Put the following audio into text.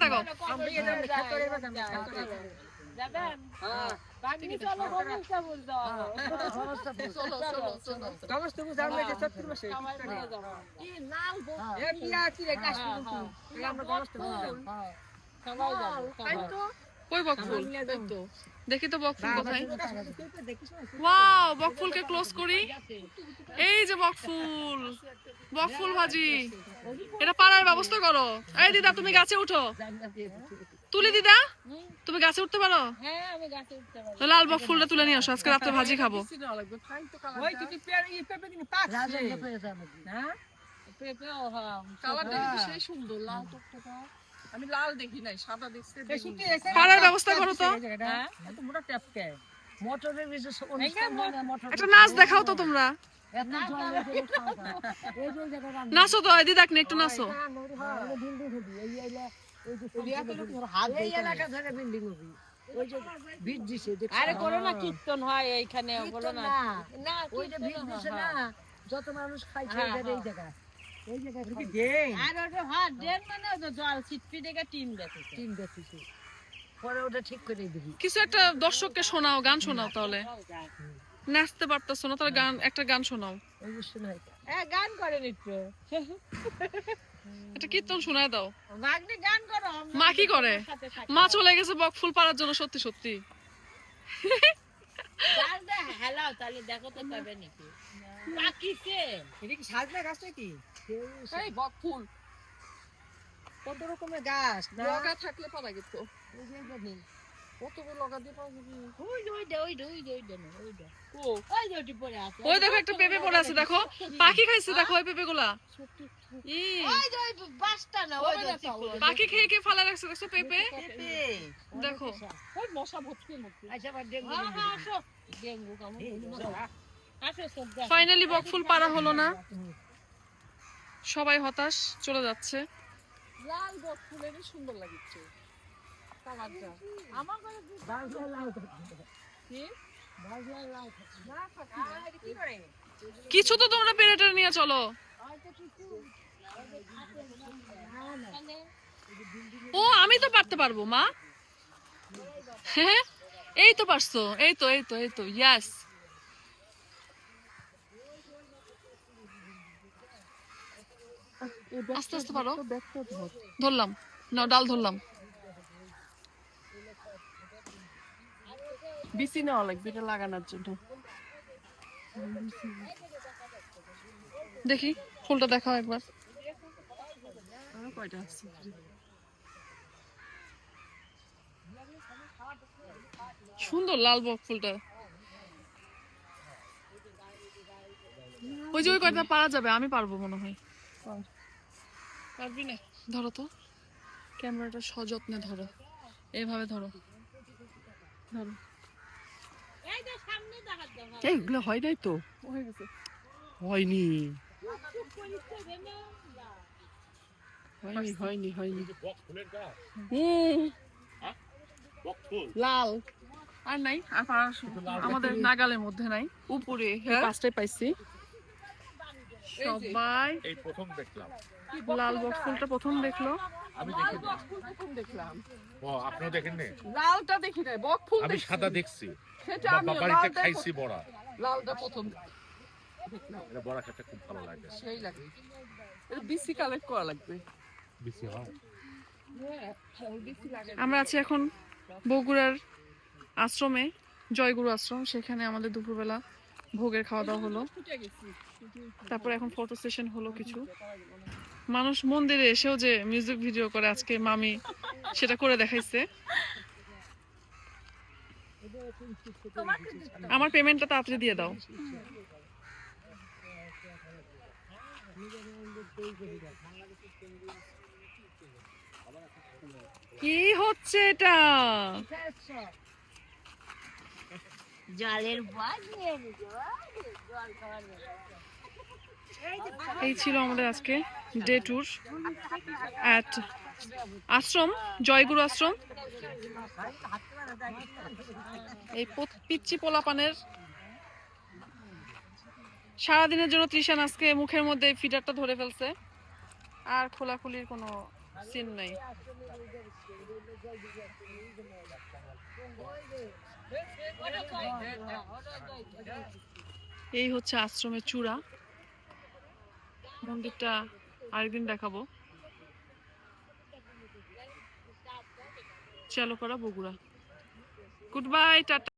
থাকো। কই বক বাগনি দেখি তো বকফুল কোথায়? ওয়াও বকফুলকে ক্লোজ করি। এই যে বকফুল বকফুল ভাজি। এটা পাড়ার ব্যবস্থা করো। এই দিদা তুমি গাছে উঠো। তুলি দিদা তুমি গাছে উঠতে পারো? লাল বক গাছে উঠতে পারি তো লাল বকফুলটা তুলে নিয়ে আসো আজকে রাত্রে ভাজি খাব। হ্যাঁ? হ্যাঁ কালারটা সেই সুন্দর লাল টকটকা। আমি লাল দেখি নাই সাদা দেখছি পারার ব্যবস্থা করো তো। হ্যাঁ? মোটা ট্যাপকে। মোটরের হয় একটা নাচ দেখাও তো তোমরা। নাচো তো একটু নাচো? আরে করো না কীর্তন হয় এইখানে বলো না। না, না ওই যে ভিত দিছে না, যত মানুষ খাইছে হ্যাঁ, এই হ্যাঁ। জায়গায়। এই জায়গায় কি খাইছে, দে আর ওটা হাত দেন মানে ওটা জল ছিটপি দেখে টিন দেখেছে টিন দেখেছে। পরে ওটা ঠিক করে দিবি। কিছু একটা দর্শককে শোনাও গান শোনাও তাহলে। নাচতে পারতেছো না তাহলে গান একটা গান শোনাও। ওই যে শোনাই। হ্যাঁ গান একটু একটা কীর্তন শোনায় দাও। ভাগ্নে গান করো। মা কি করে? মা চলে গেছে বকফুল পাড়ার জন্য সত্যি সত্যি। গানটা হেলাও তাহলে দেখো তো পাবে নাকি। পাকিছে এটা কি সাজনা গাছ নাকি? এই বকফুল কত রকমের গাছ? লগা থাকলে পারা গেত। ওই যে জানি। কতগুলো লগা দিয়ে পাওয়া যাবে ওই ওই যে, ওই যে, ওই যে, ওই যে, ওই যে। ও ওই যে পড়ে আছে। ওই দেখো একটা পেঁপে পড়ে আছে দেখো। পাখি খাইছে দেখো ওই পেঁপে গুলা ই। ওই যে, ওই বাসটা না, ওই যে, পাখি খেয়ে খেয়ে ফালা রাখছে দেখছ পেঁপে? দেখো ওই মশা ভর্তি মধ্যে আচ্ছা, আবার ডেঙ্গু হ্যাঁ, হ্যাঁ, ডেঙ্গু কামড় ফাইনালি বকফুল পারা হলো না। সবাই হতাশ চলে যাচ্ছে। লাল সুন্দর আমার। কি? কিছু তো তোমরা পেরেটা নিয়ে চলো। ও আমি তো পারতে পারব মা। হ্যাঁ এই তো পারছ এই তো এই তো এই তো ইয়াস আস্তে আস্তে পারো। ধরলাম। না ডাল ধরলাম। বিসি নেওয়া লাগবে এটা লাগানোর জন্য। দেখি ফুলটা দেখাও একবার। কয়টা আছে? সুন্দর লাল বক ফুলটা। ওই যে ওই কয়টা পারা যাবে আমি পারব মনে হয়। পারবি না ধরো তো। ক্যামেরাটা সযত্নে ধরো। এইভাবে ধরো। ধরো। এই যে সামনে দেখার জন্য এইগুলো হয় নাই তো? হয়ে গেছে। হয়নি। হয়নি হয়নি হয়নি। লাল। আর নাই আর আমাদের নাগালের মধ্যে নাই। উপরে হ্যাঁ? পাঁচটায় পাইছি। সবাই এই প্রথম দেখলাম। লাল বক ফুলটা প্রথম দেখল? আমি দেখিনি প্রথম দেখলাম। ও আপনিও দেখেননি লালটা দেখি নাই বকফুল আমি সাদা দেখছি। সেটা আমি বাড়িতে খাইছি বড়া। লালটা প্রথম দেখলাম। এটা বড়া খেতে খুব ভালো লাগে। সেই লাগে। এটা বিসি কালেক্ট করা লাগবে। বেশি হয়। আমরা আছি এখন বগুড়ার আশ্রমে জয়গুরু আশ্রম। সেখানে আমাদের দুপুরবেলা ভোগের খাওয়া দাওয়া হলো। তারপর এখন ফটো সেশন হলো কিছু। মানুষ মন্দিরে এসেও যে মিউজিক ভিডিও করে, আজকে মামি সেটা করে দেখাইছে। আমার পেমেন্টটা তাড়াতাড়ি দিয়ে দাও। কি হচ্ছে এটা? জলের জল খাওয়ার। এই ছিল আমাদের আজকে day tour at ashram, Joyguru ashram. এই পো- পিচ্চি পোলাপানের সারাদিনের জন্য তৃষান আজকে মুখের মধ্যে ফিডারটা ধরে ফেলছে। আর খোলাখুলির কোনো সিন নেই। এই হচ্ছে আশ্রমের চূড়া। মন্দিরটা আরেকদিন দেখাবো। চালুপাড়া বগুড়া। Goodbye tata.